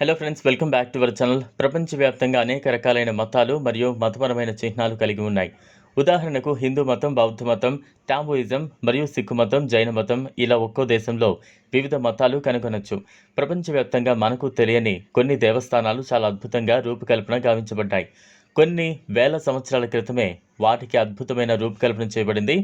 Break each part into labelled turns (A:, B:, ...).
A: Hello friends welcome back to our channel ప్రపంచవ్యాప్తంగా అనేక రకాలైన మతాలు మరియు మతపరమైన చిహ్నాలు కలిగి ఉన్నాయి. ఉదాహరణకు హిందూ మతం బౌద్ధ మతం టాంబోయిజం మరియు సిక్కు మతం జైన మతం ఇలా ఒక్కో దేశంలో వివిధ మతాలు కనుగొనొచ్చు. ప్రపంచవ్యాప్తంగా మనకు తెలియని కొన్ని దేవస్థానాలు చాలా అద్భుతంగా రూపకల్పన గావించబడ్డాయి. కొన్ని వేల సంవత్సరాల క్రితమే వాటికి అద్భుతమైన రూపకల్పన చేయబడింది.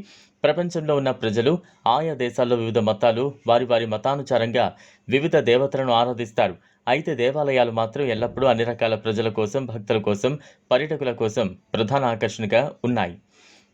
A: ప్రపంచంలో ఉన్న ప్రజలు ఆయా దేశాల్లో వివిధ మతాలు వారి వారి మతానుసారంగా వివిధ దేవతలను ఆరాధిస్తారు. అయితే దేవాలయాలు మాత్రం ఎల్లప్పుడూ అన్ని రకాల ప్రజల కోసం భక్తుల కోసం పర్యటకుల కోసం ప్రధాన ఆకర్షణగా ఉన్నాయి.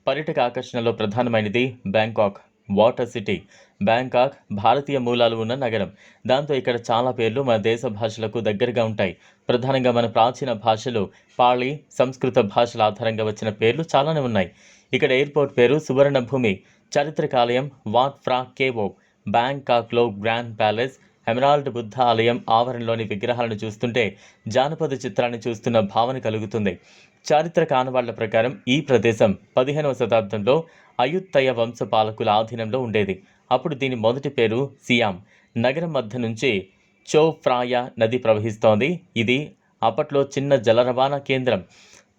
A: పర్యటక ఆకర్షణలో ప్రధానమైనది బ్యాంకాక్ వాటర్ సిటీ. బ్యాంకాక్ భారతీయ మూలాలు ఉన్న నగరం. దాంతో ఇక్కడ చాలా పేర్లు మన దేశ భాషలకు దగ్గరగా ఉంటాయి. ప్రధానంగా మన ప్రాచీన భాషలు పాళీ సంస్కృత భాషల ఆధారంగా వచ్చిన పేర్లు చాలానే ఉన్నాయి. ఇక్కడ ఎయిర్పోర్ట్ పేరు సువర్ణభూమి చరిత్రకాలయం వాట్ ఫ్రా కేవో బ్యాంకాక్లో గ్రాండ్ ప్యాలెస్ ఎమరాల్డ్ బుద్ధ ఆలయం ఆవరణలోని విగ్రహాలను చూస్తుంటే జానపద చిత్రాన్ని చూస్తున్న భావన కలుగుతుంది. చారిత్రక ఆనవాళ్ళ ప్రకారం ఈ ప్రదేశం పదిహేనవ శతాబ్దంలో అయుత్తయ వంశ పాలకుల ఆధీనంలో ఉండేది. అప్పుడు దీని మొదటి పేరు సియాం నగరం మధ్య నుంచి చోఫ్రాయా నది ప్రవహిస్తోంది. ఇది అప్పట్లో చిన్న జల రవాణా కేంద్రం.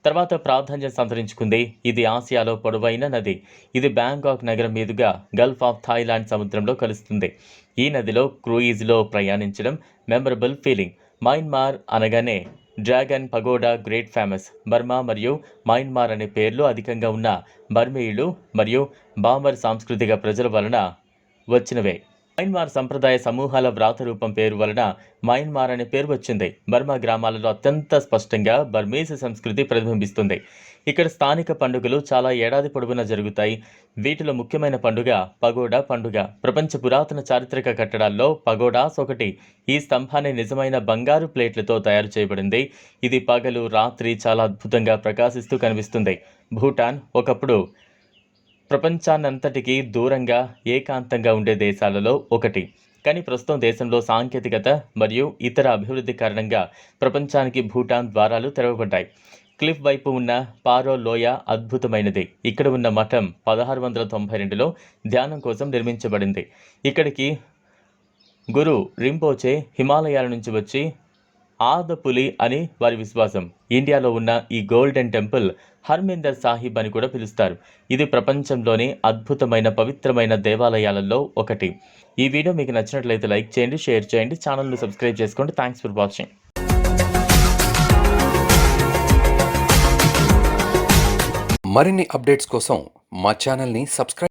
A: తర్వాత ప్రాధాన్యం సంతరించుకుంది. ఇది ఆసియాలో పొడవైన నది. ఇది బ్యాంకాక్ నగరం మీదుగా గల్ఫ్ ఆఫ్ థాయిలాండ్ సముద్రంలో కలుస్తుంది. ఈ నదిలో క్రూయిజ్లో ప్రయాణించడం మెమరబుల్ ఫీలింగ్. మయన్మార్ అనగానే dragon pagoda great famous. Burma మరియు మయన్మార్ అనే పేర్లు అధికంగా ఉన్న బర్మీయులు మరియు బామర్ సాంస్కృతిక ప్రజల వలన వచ్చినవే. మయన్మార్ సంప్రదాయ సమూహాల వ్రాత రూపం పేరు వలన మయన్మార్ అనే పేరు వచ్చింది. బర్మా గ్రామాలలో అత్యంత స్పష్టంగా బర్మేసి సంస్కృతి ప్రతిబింబిస్తుంది. ఇక్కడ స్థానిక పండుగలు చాలా ఏడాది పొడవునా జరుగుతాయి. వీటిలో ముఖ్యమైన పండుగ పగోడా పండుగ. ప్రపంచ పురాతన చారిత్రక కట్టడాల్లో పగోడాస్ ఒకటి ఈ స్తంభాన్ని నిజమైన బంగారు ప్లేట్లతో తయారు చేయబడింది. ఇది పగలు రాత్రి చాలా అద్భుతంగా ప్రకాశిస్తూ కనిపిస్తుంది. భూటాన్ ఒకప్పుడు ప్రపంచాన్నంతటికీ దూరంగా ఏకాంతంగా ఉండే దేశాలలో ఒకటి. కానీ ప్రస్తుతం దేశంలో సాంకేతికత మరియు ఇతర అభివృద్ధి కారణంగా ప్రపంచానికి భూటాన్ ద్వారాలు తెరవబడ్డాయి. క్లిఫ్ వైపు ఉన్న పారో లోయ అద్భుతమైనది. ఇక్కడ ఉన్న మఠం పదహారు వందల తొంభై రెండులో ధ్యానం కోసం నిర్మించబడింది. ఇక్కడికి గురు రింపోచే హిమాలయాల నుంచి వచ్చి ఆదపులి అని వారి విశ్వాసం. ఇండియాలో ఉన్న ఈ గోల్డెన్ టెంపుల్ హర్మిందర్ సాహిబ్ అని కూడా పిలుస్తారు. ఇది ప్రపంచంలోని అద్భుతమైన పవిత్రమైన దేవాలయాలలో ఒకటి. ఈ వీడియో మీకు నచ్చినట్లయితే లైక్ చేయండి షేర్ చేయండి ఛానల్ను సబ్స్క్రైబ్ చేసుకోండి. థ్యాంక్స్ ఫర్ వాచింగ్
B: మరిన్ని అప్డేట్స్ కోసం మా ఛానల్ని సబ్స్క్రైబ్